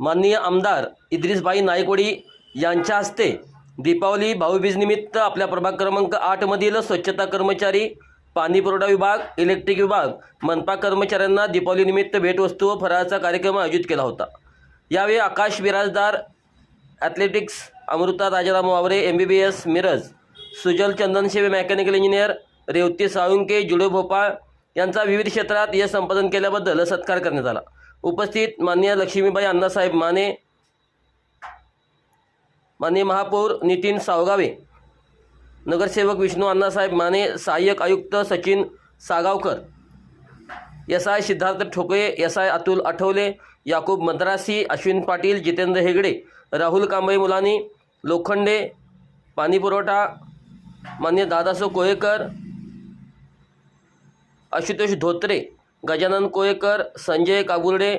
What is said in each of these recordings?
माननीय आमदार इद्रिसबाई नायकोडी यांच्या हस्ते दीपावली भाऊबीजनिमित्त आपल्या प्रभाग क्रमांक आठमधील स्वच्छता कर्मचारी पाणी पुरवठा विभाग इलेक्ट्रिक विभाग मनपा कर्मचाऱ्यांना दीपावलीनिमित्त भेटवस्तू व फराळाचा कार्यक्रम आयोजित केला होता. यावेळी Akash Birajdar athletics Amrita Rajaram Waware M B B S Miraj Sujal Chandanshewe mechanical engineer Revati Salunke judo Bhopal यांचा विविध क्षेत्रात यश संपादन केल्याबद्दल सत्कार करण्यात आला. उपस्थित माननीय लक्ष्मीबाई अण्णासाहेब माने माननीय महापौर नितीन सावगावे नगरसेवक विष्णू अण्णासाहेब माने सहाय्यक आयुक्त Sachin Sagavkar S I Siddharth Thokale S I Atul Athavale Yakub Madrasi Ashwin Patil Jitendra Hegde Rahul Kamble Mulani Lokhande पाणी पुरवठा मान्य दादासो कोळेकर आशुतोष धोत्रे गजानन कोळेकर संजय काबुर्डे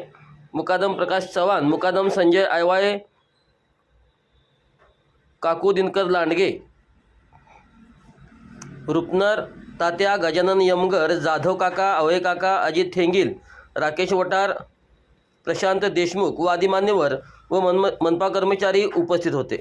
मुकादम प्रकाश चव्हाण मुकादम संजय आयवाळे काकू दिनकर लांडगे रुपनर तात्या गजानन यमगर जाधव काका अवय काका अजित थेंगिल राकेश वटार प्रशांत देशमुख व आदी मान्यवर व मन मनपा कर्मचारी उपस्थित होते.